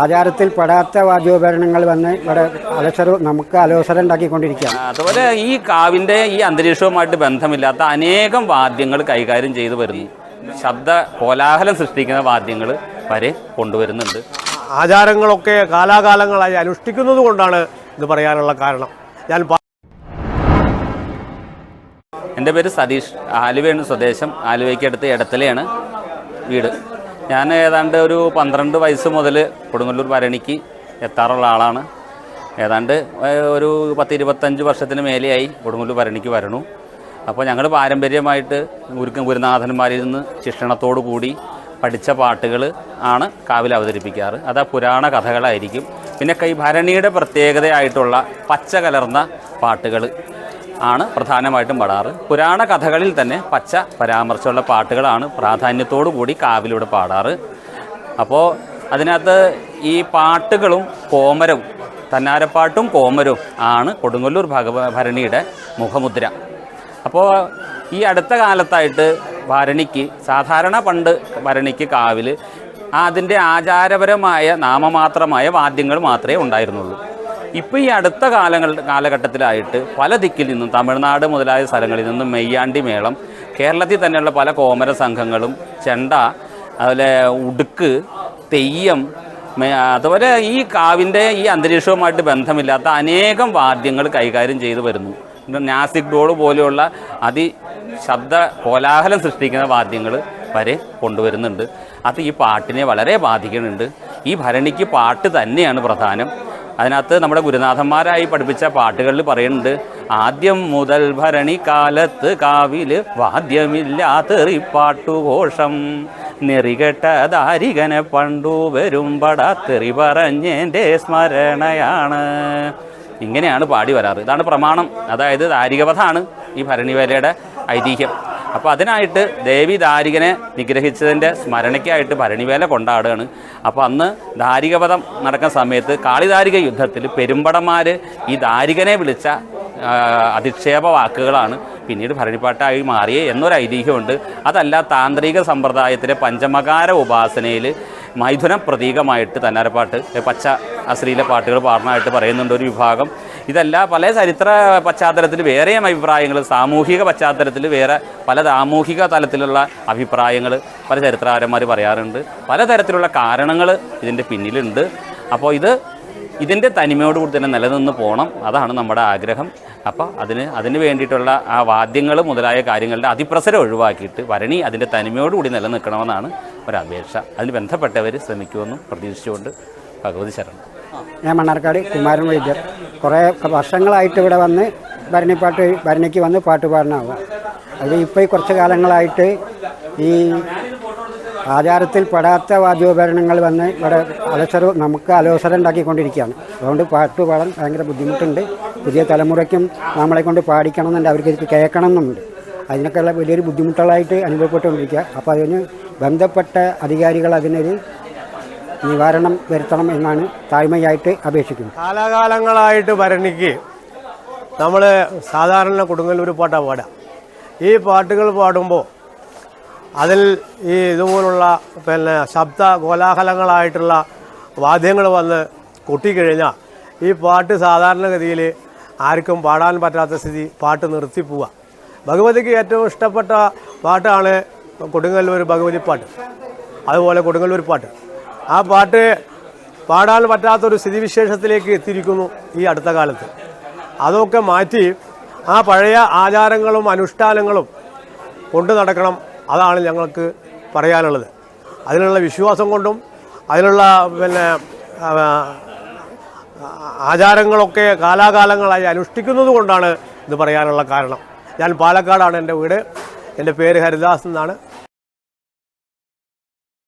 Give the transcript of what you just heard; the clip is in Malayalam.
ആചാരത്തിൽ പെടാത്ത വാദ്യോപകരണങ്ങൾ വന്ന് ഇവിടെ അലസരം നമുക്ക് അലോസരം ഉണ്ടാക്കിക്കൊണ്ടിരിക്കുകയാണ്. അതുപോലെ ഈ കാവിന്റെ ഈ അന്തരീക്ഷവുമായിട്ട് ബന്ധമില്ലാത്ത അനേകം വാദ്യങ്ങൾ കൈകാര്യം ചെയ്തു വരുന്നു. ശബ്ദ കോലാഹലം സൃഷ്ടിക്കുന്ന വാദ്യങ്ങൾ വരെ കൊണ്ടുവരുന്നുണ്ട്. ആചാരങ്ങളൊക്കെ കാലാകാലങ്ങളായി അനുഷ്ഠിക്കുന്നത് കൊണ്ടാണ് ഇത് പറയാനുള്ള കാരണം. ഞാൻ എന്റെ പേര് സതീഷ് ആലുവയാണ് സ്വദേശം. ആലുവയ്ക്കടുത്ത് എടത്തലയാണ് വീട്. ഞാൻ ഏതാണ്ട് ഒരു പന്ത്രണ്ട് വയസ്സ് മുതൽ കൊടുങ്ങല്ലൂർ ഭരണിക്ക് എത്താറുള്ള ആളാണ്. ഏതാണ്ട് ഒരു പത്ത് ഇരുപത്തഞ്ച് വർഷത്തിന് മേലെയായി കൊടുങ്ങല്ലൂർ ഭരണിക്ക് വരണു അപ്പോൾ ഞങ്ങൾ പാരമ്പര്യമായിട്ട് ഗുരു ഗുരുനാഥന്മാരിൽ നിന്ന് ശിക്ഷണത്തോടു കൂടി പഠിച്ച പാട്ടുകൾ ആണ് കാവിൽ അവതരിപ്പിക്കാറ്. അത് ആ പുരാണ കഥകളായിരിക്കും. പിന്നെ കൈ ഭരണിയുടെ പ്രത്യേകതയായിട്ടുള്ള പച്ച കലർന്ന പാട്ടുകൾ ആണ് പ്രധാനമായിട്ടും പാടാറ് പുരാണ കഥകളിൽ തന്നെ പച്ച പരാമർശമുള്ള പാട്ടുകളാണ് പ്രാധാന്യത്തോടു കൂടി കാവിലൂടെ പാടാറ്. അപ്പോൾ അതിനകത്ത് ഈ പാട്ടുകളും കോമരവും തന്നാരപ്പാട്ടും കോമരവും ആണ് കൊടുങ്ങല്ലൂർ ഭഗവ ഭരണിയുടെ മുഖമുദ്ര. അപ്പോൾ ഈ അടുത്ത കാലത്തായിട്ട് ഭരണിക്ക് സാധാരണ പണ്ട് ഭരണിക്ക് കാവിൽ അതിന്റെ ആചാരപരമായ നാമമാത്രമായ വാദ്യങ്ങൾ മാത്രമേ ഉണ്ടായിരുന്നുള്ളൂ. ഇപ്പോൾ ഈ അടുത്ത കാലങ്ങൾ കാലഘട്ടത്തിലായിട്ട് പല ദിക്കിൽ നിന്നും തമിഴ്നാട് മുതലായ സ്ഥലങ്ങളിൽ നിന്നും മെയ്യാണ്ടി മേളം കേരളത്തിൽ തന്നെയുള്ള പല കോമര സംഘങ്ങളും ചെണ്ട അതുപോലെ ഉടുക്ക് തെയ്യം അതുപോലെ ഈ കാവിന്റെ ഈ അന്തരീക്ഷവുമായിട്ട് ബന്ധമില്ലാത്ത അനേകം വാദ്യങ്ങൾ കൈകാര്യം ചെയ്തു വരുന്നു. നാസിക് ഡോൾ പോലെയുള്ള അതി ശബ്ദ കോലാഹലം സൃഷ്ടിക്കുന്ന വാദ്യങ്ങൾ വരെ കൊണ്ടുവരുന്നുണ്ട്. അത് ഈ പാട്ടിനെ വളരെ ബാധിക്കുന്നുണ്ട്. ഈ ഭരണിക്ക് പാട്ട് തന്നെയാണ് പ്രധാനം. അതിനകത്ത് നമ്മുടെ ഗുരുനാഥന്മാരായി പഠിപ്പിച്ച പാട്ടുകളിൽ പറയുന്നുണ്ട് ആദ്യം മുതൽ ഭരണി കാലത്ത് കാവിൽ വാദ്യമില്ലാത്തെറിപ്പാട്ടുഘോഷം നെറികെട്ട ദാരികനെ പണ്ടു വരുമ്പട തെറി പറഞ്ഞെന്റെ സ്മരണയാണ്. ഇങ്ങനെയാണ് പാടി വരാറ്. ഇതാണ് പ്രമാണം. അതായത് ദാരികവധാണ് ഈ ഭരണിവേലയുടെ ഐതിഹ്യം. അപ്പോൾ അതിനായിട്ട് ദേവി ദാരികനെ നിഗ്രഹിച്ചതിന്റെ സ്മരണയ്ക്കായിട്ട് ഭരണിവേല കൊണ്ടാടുകയാണ്. അപ്പോൾ അന്ന് ദാരികവധം നടക്കുന്ന സമയത്ത് കാളിദാരിക യുദ്ധത്തിൽ പെരുമ്പടന്മാർ ഈ ദാരികനെ വിളിച്ച അധിക്ഷേപ വാക്കുകളാണ് പിന്നീട് ഭരണിപ്പാട്ടായി മാറിയ എന്നൊരു ഐതിഹ്യമുണ്ട്. അതല്ല താന്ത്രിക സമ്പ്രദായത്തിലെ പഞ്ചമകാര ഉപാസനയിൽ മൈഥുന പ്രതീകമായിട്ട് തന്നാരപ്പാട്ട് പച്ച അശ്ലീല പാട്ടുകൾ പാടുന്നതായിട്ട് പറയുന്നുണ്ട് ഒരു വിഭാഗം. ഇതല്ല പല ചരിത്ര പശ്ചാത്തലത്തിൽ വേറെയും അഭിപ്രായങ്ങൾ സാമൂഹിക പശ്ചാത്തലത്തിൽ വേറെ പല സാമൂഹിക തലത്തിലുള്ള അഭിപ്രായങ്ങൾ പല ചരിത്രകാരന്മാർ പറയാറുണ്ട്. പലതരത്തിലുള്ള കാരണങ്ങൾ ഇതിന്റെ പിന്നിലുണ്ട്. അപ്പോൾ ഇത് ഇതിന്റെ തനിമയോടുകൂടി തന്നെ നിലനിന്ന് പോകണം അതാണ് നമ്മുടെ ആഗ്രഹം. അപ്പോൾ അതിന് അതിന് വേണ്ടിയിട്ടുള്ള ആ വാദ്യങ്ങൾ മുതലായ കാര്യങ്ങളുടെ അതിപ്രസരം ഒഴിവാക്കിയിട്ട് വരണി അതിന്റെ തനിമയോടുകൂടി നിലനിൽക്കണമെന്നാണ് ഒരപേക്ഷ. അതിന് ബന്ധപ്പെട്ടവർ ശ്രമിക്കുമെന്നും പ്രതീക്ഷിച്ചുകൊണ്ട് ഭഗവതി ശരണം. ഞാൻ മണ്ണാർക്കാട് കുമാരൻ വൈദ്യർ. കുറേ വർഷങ്ങളായിട്ട് ഇവിടെ വന്ന് ഭരണിപ്പാട്ട് ഭരണിക്ക് വന്ന് പാട്ട് പാടണമാവുക അത് ഇപ്പോൾ ഈ കുറച്ച് കാലങ്ങളായിട്ട് ഈ ആചാരത്തിൽ പെടാത്ത വാദ്യോപകരണങ്ങൾ വന്ന് ഇവിടെ അലസരം നമുക്ക് അലോസരം ഉണ്ടാക്കിക്കൊണ്ടിരിക്കുകയാണ്. അതുകൊണ്ട് പാട്ട് പാടാൻ ഭയങ്കര ബുദ്ധിമുട്ടുണ്ട്. പുതിയ തലമുറയ്ക്കും നമ്മളെ കൊണ്ട് പാടിക്കണം എന്നുണ്ട് അവർക്ക് കേൾക്കണം എന്നുണ്ട് അതിനൊക്കെയുള്ള വലിയൊരു ബുദ്ധിമുട്ടുകളായിട്ട് അനുഭവപ്പെട്ടുകൊണ്ടിരിക്കുക. അപ്പോൾ അതിന് ബന്ധപ്പെട്ട അധികാരികൾ അതിനൊരു നിവാരണം വരുത്തണം എന്നാണ് താഴ്മയായിട്ട് അപേക്ഷിക്കുന്നത് കാലാകാലങ്ങളായിട്ട് ഭരണിക്ക് നമ്മൾ സാധാരണ കൊടുങ്ങല്ലൂർ പാട്ടാണ് പാടുക. ഈ പാട്ടുകൾ പാടുമ്പോൾ അതിൽ ഈ ഇതുപോലുള്ള പിന്നെ ശബ്ദ കോലാഹലങ്ങളായിട്ടുള്ള വാദ്യങ്ങൾ വന്ന് കൊട്ടിക്കഴിഞ്ഞാൽ ഈ പാട്ട് സാധാരണഗതിയിൽ ആർക്കും പാടാൻ പറ്റാത്ത സ്ഥിതി പാട്ട് നിർത്തി പോവുക ഭഗവതിക്ക് ഏറ്റവും ഇഷ്ടപ്പെട്ട പാട്ടാണ് കൊടുങ്ങല്ലൂർ ഭഗവതി പാട്ട് അതുപോലെ കൊടുങ്ങല്ലൂർ പാട്ട്. ആ പാട്ട് പാടാൻ പറ്റാത്തൊരു സ്ഥിതിവിശേഷത്തിലേക്ക് എത്തിയിരിക്കുന്നു ഈ അടുത്ത കാലത്ത്. അതൊക്കെ മാറ്റി ആ പഴയ ആചാരങ്ങളും അനുഷ്ഠാനങ്ങളും കൊണ്ടു നടക്കണം അതാണ് ഞങ്ങൾക്ക് പറയാനുള്ളത്. അതിനുള്ള വിശ്വാസം കൊണ്ടും അതിനുള്ള പിന്നെ ആചാരങ്ങളൊക്കെ കാലാകാലങ്ങളായി അനുഷ്ഠിക്കുന്നത് കൊണ്ടാണ് ഇത് പറയാനുള്ള കാരണം. ഞാൻ പാലക്കാടാണ് എന്റെ വീട്. എന്റെ പേര് ഹരിദാസ് എന്നാണ്.